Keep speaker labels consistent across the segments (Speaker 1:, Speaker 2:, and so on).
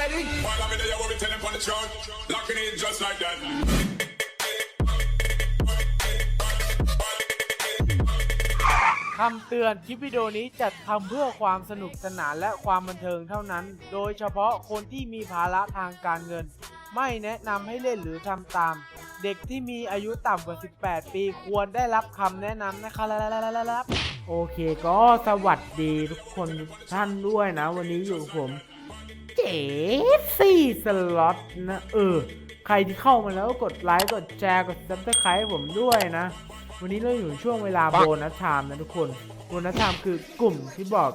Speaker 1: ready?
Speaker 2: While I'm in there, what we tell them on the truck. Locking in just like that.
Speaker 3: คำเตือนคลิปวิดีโอนี้จัดทำเพื่อความสนุกสนานและความบันเทิงเท่านั้น โดยเฉพาะคนที่มีภาระทางการเงิน ไม่แนะนำให้เล่นหรือทำตาม เด็กที่มีอายุต่ำกว่า 18 ปีควรได้รับคำแนะนำนะครับโอเคก็สวัสดีทุกคนทุกท่านด้วยนะ วันนี้อยู่กับผม เจสี่สล็อตนะเออ ใครที่เข้ามาแล้วก็กดไลค์กดแชร์กดซับสไครต์ผมด้วยนะ วันนี้เราอยู่ในช่วงเวลาโบนัสไทม์นะทุกคนโบนัสไทม์คือกลุ่มที่บอก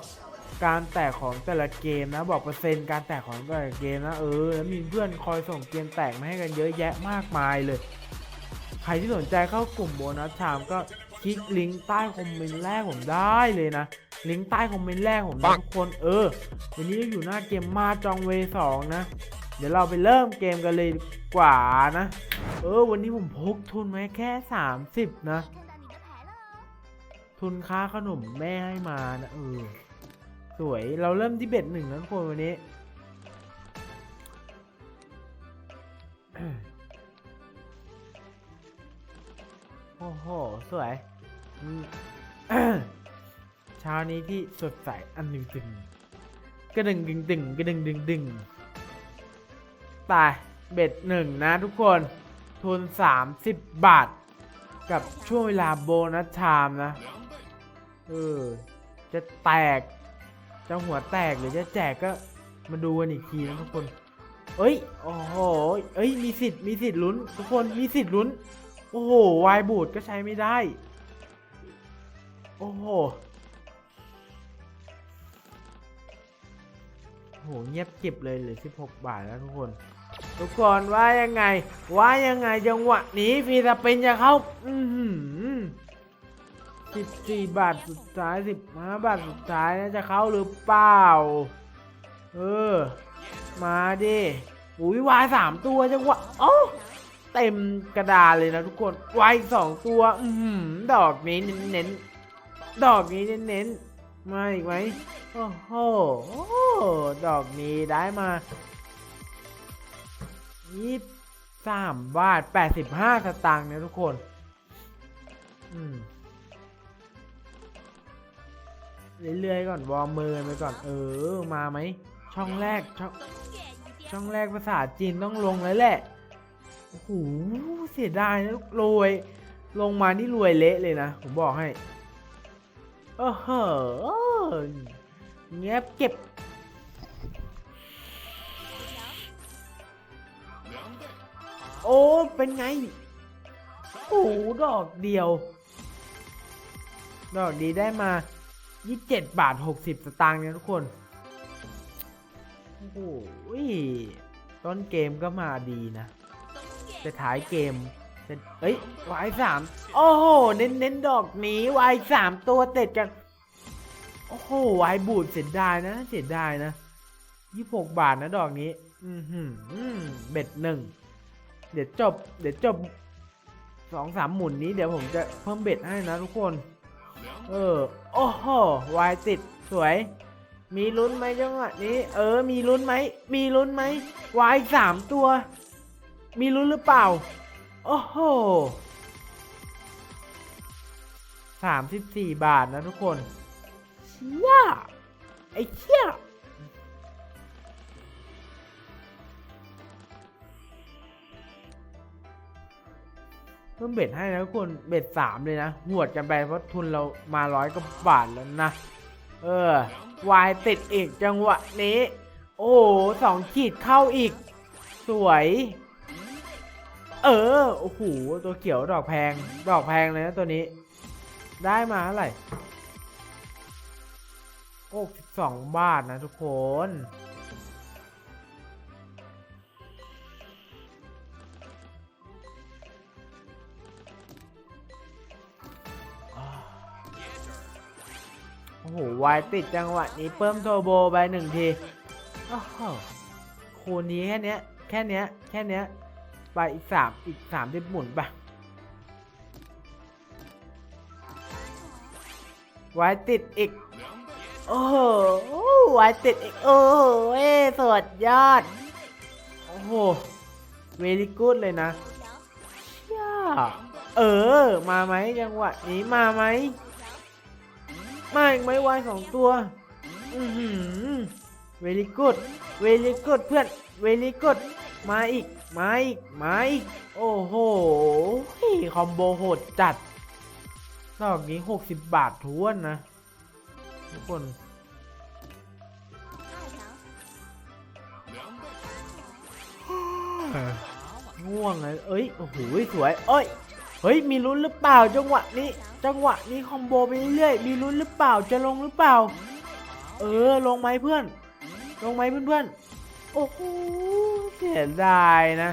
Speaker 3: การแตกของแต่ละเกมนะ บอกเปอร์เซ็นต์การแตกของแต่ละเกมนะเออแล้วมีเพื่อนคอยส่งเกมแตกมาให้กันเยอะแยะมากมายเลย ใครที่สนใจเข้ากลุ่มโบนัสไทม์ก็ค ลิกลิงก์ใต้คอมเมนต์แรกผมได้เลยนะ ลิงก์ใต้คอมเมนต์แรกผมนะทุกคนเออ วันนี้เราอยู่หน้าเกมมาจองเวสองนะ เดี๋ยวเราไปเริ่มเกมกันเลยดีกว่านะ เออ วันนี้ผมพกทุนไว้แค่ 30 นะ ทุนค่าขนมแม่ให้มานะเออ สวยเราเริ่มที่เบ็ดหนึ่งนะทุกคนวันนี้โอ้โห สวยอืม เช้านี้ที่สดใสอันหนึ่งตึงกระดึงดึงดึงกระดึงดึงดึงไปเบ็ดหนึ่งนะทุกคนทุน 30 บาท กับช่วงเวลาโบนัสไทม์นะ เออ จะแตก จะหัวแตกหรือจะแจกก็มาดูกันอีกทีนะทุกคน เอ้ย โอ้โห เอ้ย มีสิทธิ์ มีสิทธิ์ลุ้น ทุกคน มีสิทธิ์ลุ้น โอ้โห วายบูดก็ใช้ไม่ได้ โอ้โหโหเงียบกิบเลยเหลือ16 บาทแล้วทุกคน ทุกคนว่ายังไง ว่ายังไงจังหวะนี้ฟีสปินจะเข้า อือหือ14บาทสุดท้าย15บาทสุดท้ายนะจะเข้าหรือเปล่า เออ มาดิอุ้ยวายสามตัวจังหวะโอ้เต็มกระดาษเลยนะทุกคนวายสองตัว อือหือดอกนี้เน้นๆ ดอกนี้เน้นๆ มาอีกไหมโอ้โหโอ้ดอกนี้ได้มายี่สามบาทแปดสิบห้าสตางค์นะทุกคน อืมเรื่อยๆก่อนวอร์มมือไปก่อน เออ มาไหม ช่องแรก ช่องช่องแรกภาษาจีนต้องลงแล้วแหละ โอ้โห เสียดายนะรวย ลงมานี่รวยเละเลยนะ ผมบอกให้ เออเหเงียบเก็บโอ้เป็นไงโอ้ดอกเดียว ดอกดีได้มา 27 บาท 60 สตางค์เนี่ยทุกคนโอ้โหต้นเกมก็มาดีนะแต่ท้ายเกม แต่เอ้ยวายสามโอ้โห เน้นเน้นดอกนี้วายสามตัวเต็ดกันโอ้โหวายบูดเสียดายนะเสียดายนะยี่หกบาทนะดอกนี้ อือหือเบ็ดหนึ่งเดี๋ยวจบ เดี๋ยวจบสองสามหมุนนี้เดี๋ยวผมจะเพิ่มเบ็ดให้นะทุกคน เออ โอ้โหวายติดสวย มีลุ้นไหมจังหวะนี้ เออ มีลุ้นไหม มีลุ้นไหมวายสามตัว มีลุ้นหรือเปล่า โอ้โหสามสิบสี่บาทนะทุกคนเชี่ยไอ้เชี่ยเพิ่มเบ็ดให้นะทุกคนเบ็ดสามเลยนะหวดกันไปเพราะทุนเรามาร้อยกว่าบาทแล้วนะ เออ วายติดอีกจังหวะนี้ โอ้โหสองขีดเข้าอีก สวย เออ โอ้โห ตัวเขียวดอกแพง ดอกแพงเลยนะตัวนี้ ได้มาเท่าไหร่ โอ้สองบาทนะทุกคน โอ้โห วายติดจังหวะนี้เพิ่มโทโบไปหนึ่งที โอ้โหคูณนี้แค่เนี้ย แค่เนี้ย แค่เนี้ย ไปอีกสามอีกสามที่หมุนไปวายติดอีก โอ้โหวายติดอีก โอ้โหเอ้สวดยอด โอ้โหเวลิกูดเลยนะเชี่ยเออ มาไหมจังหวะนี้มาไหมมาอีกไหมวายสองตัวอือหือเวลิกูดเวลิกูดเพื่อนเวลิกูดมาอีก มาอีกมาอีกโอ้โหคอมโบโหดจัดดอกนี้60บาททวนนะ ทุกคนง่วงเลยเอ้ย โอ้โห สวย เอ้ย เฮ้ย มีลุ้นหรือเปล่า จังหวะนี้ จังหวะนี้คอมโบไปเรื่อยๆ มีลุ้นหรือเปล่า จะลงหรือเปล่า เออ ลงไหมเพื่อน ลงไหมเพื่อนๆ โอ้โหเสียดายนะ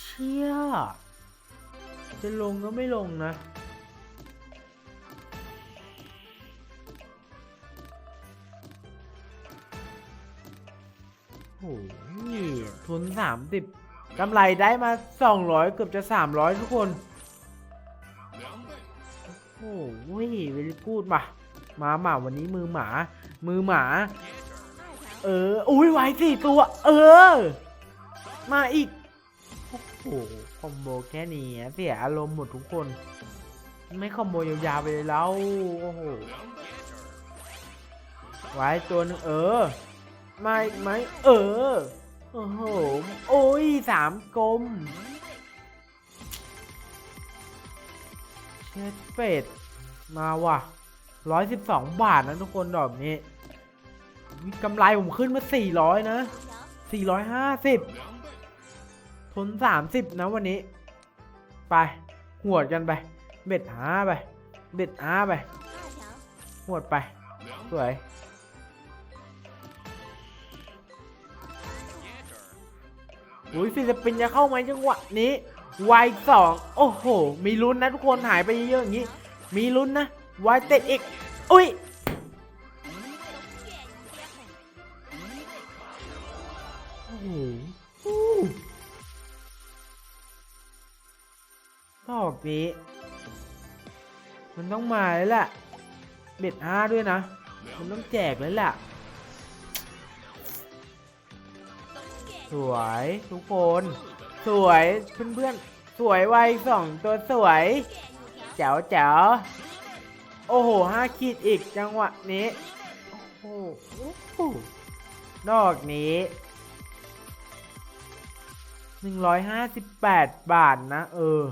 Speaker 3: เชี่ย จะลงก็ไม่ลงนะ โอ้โหทุนสามสิบกำไรได้มาสองร้อยเกือบจะสามร้อยทุกคน โอ้โหเวลิกูดมา มาหมาวันนี้มือหมา มือหมา เออ อุ้ยไว้สี่ตัว เออ มาอีก โอ้โห คอมโบแค่นี้เสียอารมณ์หมดทุกคน ไม่คอมโบยาวๆไปเลยแล้ว โอ้โห ไว้ตัวนึงเออมาอีกไหมเออ โอ้โห โอ้ยสามกลมเช็ดเป็ด มาว่ะร้อยสิบสองบาทนะทุกคนดอกนี้ กำไรผมขึ้นมาสี่ร้อยนะสี่ร้อยห้าสิบทุนสามสิบนะวันนี้ ไป หวดกันไป เบ็ดหาไป เบ็ดหาไป หวดไป สวย อุ้ยฟิลิปปินส์จะเข้าไหมจังหวะนี้วายสองโอ้โห มีลุ้นนะทุกคนหายไปเยอะอย่างนี้ มีลุ้นนะวายเตะอีก อุ้ย โอ้โหอู้ดอกนี้มันต้องมาแล้วแหละเบ็ดห้าด้วยนะ มันต้องแจกแล้วแหละสวยทุกคน สวยเพื่อนๆ สวยไวสองตัวสวยแจ๋วแจ๋วโอ้โหห้าขีดอีกจังหวะนี้ โอ้โหดอกนี้ หนึ่งร้อยห้าสิบแปดบาทนะ เออ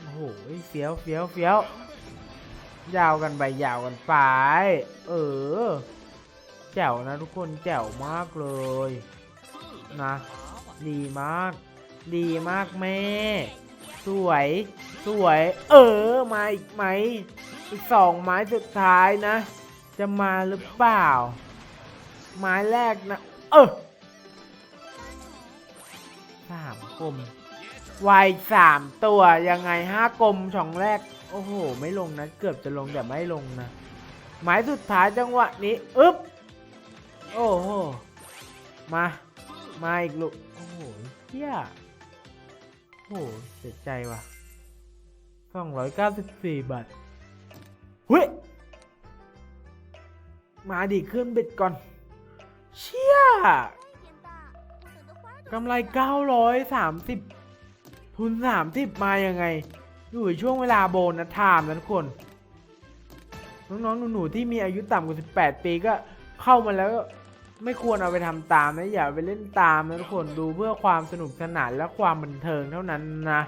Speaker 3: โอ้โหเฟี้ยวเฟี้ยวเฟี้ยวยาวกันไปยาวกันไป เออ แจ๋วนะทุกคนแจ๋วมากเลย นะ ดีมาก ดีมากแม่ สวย สวย เออ มาอีกไหม อีกสองไม้สุดท้ายนะ จะมาหรือเปล่า ไม้แรกนะ เออสามกลมวายสามตัวยังไงห้ากลมช่องแรก โอ้โห ไม่ลงนะ เกือบจะลงแต่ไม่ลงนะ หมายสุดท้ายจังหวะนี้ อึ๊บ โอ้โห มา มาอีกลูก โอ้โหเฮีย โหเสียใจว่ะสองร้อยเก้าสิบสี่บาทเฮ้ย มาดิขึ้นเบ็ดก่อน เชี่ยกำไรเก้าร้อยสามสิบทุนสามสิบมายังไง อยู่ช่วงเวลาโบนัสไทม์นะทุกคน น้องๆ หนูๆ ที่มีอายุต่ำกว่า 18 ปีก็เข้ามาแล้ว ไม่ควรเอาไปทำตามนะอย่าไปเล่นตามนะทุกคนดูเพื่อความสนุกสนานและความบันเทิงเท่านั้นนะ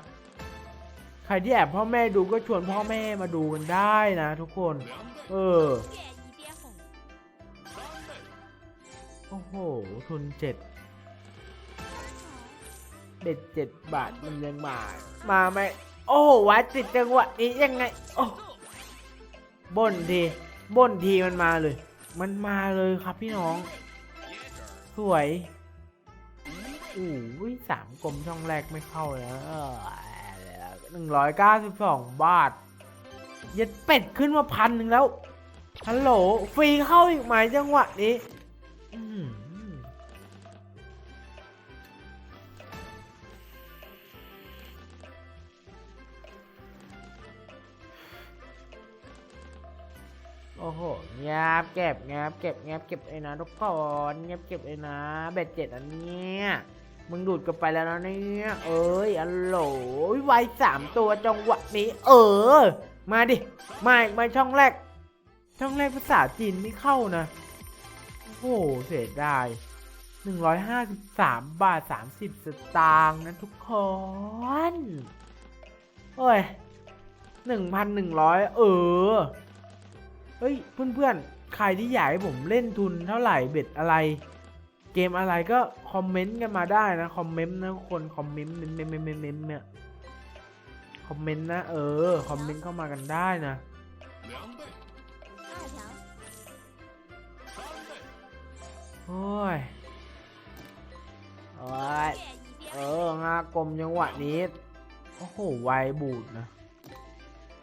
Speaker 3: ใครที่แอบพ่อแม่ดูก็ชวนพ่อแม่มาดูกันได้นะ ทุกคน เออโอ้โห ทุนเจ็ดเบ็ดเจ็ดบาทมันยังมา มาไหมโอ้โหวัดติดจังหวะนี้ยังไง โอ้บ่นทีบ่นทีมันมาเลย มันมาเลยครับพี่น้อง สวยอู้ยสามกลมช่องแรกไม่เข้าแล้วหนึ่งร้อยเก้าสิบสองบาท เย็ดเป็ดขึ้นมาพันหนึ่งแล้ว ฮัลโหล ฟรีเข้าอีกไหมจังหวะนี้ อืม โอ้โหงียบเก็บงียบเก็บงียบเก็บไอ้นะทุกคนงียบเก็บไอ้นะเบ็ดเจ็ดอันเนี้ยมึงดูดกันไปแล้วนะเนี่ย เอ้ยอัลโหลไวสามตัวจังหวะนี้ เออ มาดิ มาอีกมาช่องแรก ช่องแรกภาษาจีนไม่เข้านะ โอ้โห เสียดายหนึ่งร้อยห้าสิบสามบาทสามสิบสตางค์นะทุกคนโอ้ยหนึ่งพันหนึ่งร้อยเออ เฮ้ยเพื่อนๆ ใครที่อยากให้ผมเล่นทุนเท่าไหร่เบ็ดอะไร เกมอะไรก็คอมเมนต์กันมาได้นะ คอมเมนต์นะคนคอมเมนต์เมนเมเมเมเมเนี่ยคอมเมนต์นะ เออ คอมเมนต์เข้ามากันได้นะโอ้ยโอ้ยเอองากลมจังหวะนี้ โอ้โห ไวบูดนะ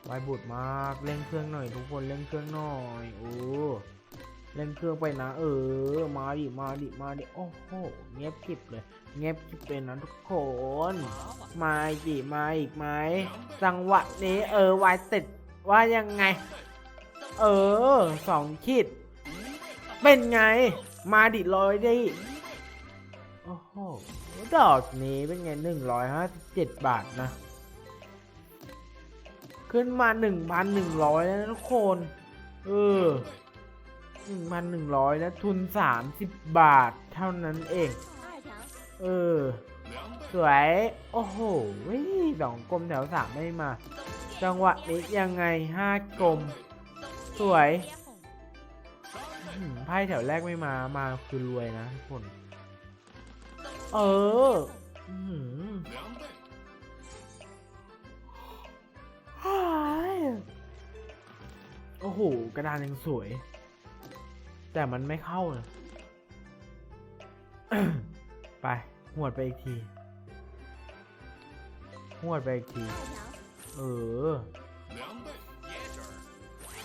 Speaker 3: ไวบูดมากเล่นเครื่องหน่อยทุกคนเล่นเครื่องหน่อยโอ้เล่นเครื่องไปนะ เออ มาดิมาดิมาดิโอ้โหเงียบกริบเลย เงียบกริบเลยนะทุกคน มาอีกดิมาอีกไหมจังหวะนี้เออไวติดว่ายังไง เออสองขีดเป็นไง มาดิลอยดิโอ้โหดอกนี้เป็นไงหนึ่งร้อยห้าสิบเจ็ดบาทนะ ขึ้นมาหนึ่งพันหนึ่งร้อยแล้วทุกคน เออหนึ่งพันหนึ่งร้อยแล้วทุนสามสิบบาทเท่านั้นเอง เออ สวย โอ้โหวิสองกลมแถวสามไม่มา จังหวะนี้ยังไงห้ากลม สวยไพ่แถวแรกไม่มา มาคือรวยนะทุกคน เออ โอ้โห กระดานยังสวย แต่มันไม่เข้านะไปหวดไปอีกทีหวดไปอีกที，เออ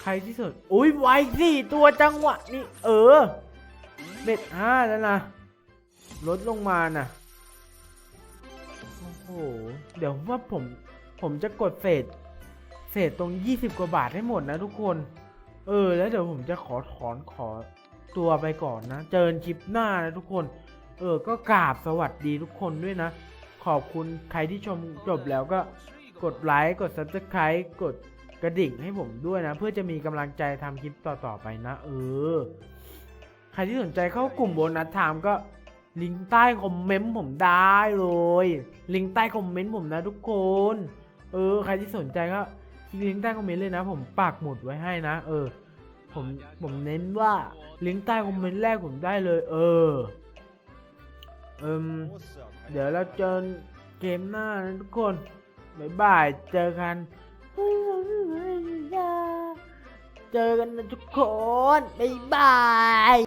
Speaker 3: ใครที่สุด อุ้ยไวสี่ตัวจังหวะ นี่ เออ เบ็ดห้าแล้วนะ ลดลงมาน่ะ โอ้โห เดี๋ยวว่าผม ผมจะกดเศษ เศษตรง 20 กว่าบาทให้หมดนะทุกคน เออ แล้วเดี๋ยวผมจะขอถอนขอตัวไปก่อนนะ เจอกันคลิปหน้านะทุกคน เออ ก็กราบสวัสดีทุกคนด้วยนะ ขอบคุณใครที่ชมจบแล้วก็กดไลค์ กด subscribe กดกระดิ่งให้ผมด้วยนะ เพื่อจะมีกำลังใจทำคลิปต่อๆไปนะ เออ ใครที่สนใจเข้ากลุ่มโบนัสไทม์ก็ลิงก์ใต้คอมเมนต์ผมได้เลย ลิงก์ใต้คอมเมนต์ผมนะทุกคน เออ ใครที่สนใจก็ ลิงก์ใต้คอมเมนต์เลยนะ ผมปักหมุดไว้ให้นะ เออ ผมผมเน้นว่าลิงก์ใต้คอมเมนต์แรกผมได้เลย เออเอิมเดี๋ยวเราเจอเกมหน้านะทุกคนบ๊ายบายเจอกันเจอกันนะทุกคนบ๊ายบาย